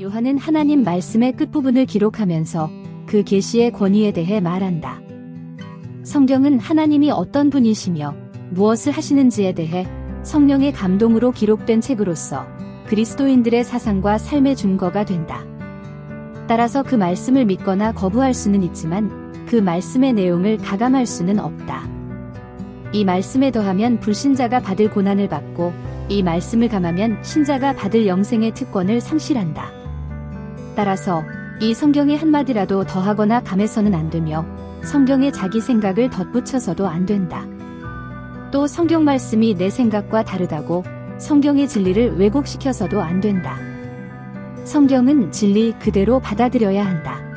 요한은 하나님 말씀의 끝부분을 기록하면서 그 계시의 권위에 대해 말한다. 성경은 하나님이 어떤 분이시며 무엇을 하시는지에 대해 성령의 감동으로 기록된 책으로서 그리스도인들의 사상과 삶의 준거가 된다. 따라서 그 말씀을 믿거나 거부할 수는 있지만 그 말씀의 내용을 가감할 수는 없다. 이 말씀에 더하면 불신자가 받을 고난을 받고 이 말씀을 감하면 신자가 받을 영생의 특권을 상실한다. 따라서 이 성경의 한마디라도 더하거나 감해서는 안 되며 성경에 자기 생각을 덧붙여서도 안 된다. 또 성경 말씀이 내 생각과 다르다고 성경의 진리를 왜곡시켜서도 안 된다. 성경은 진리 그대로 받아들여야 한다.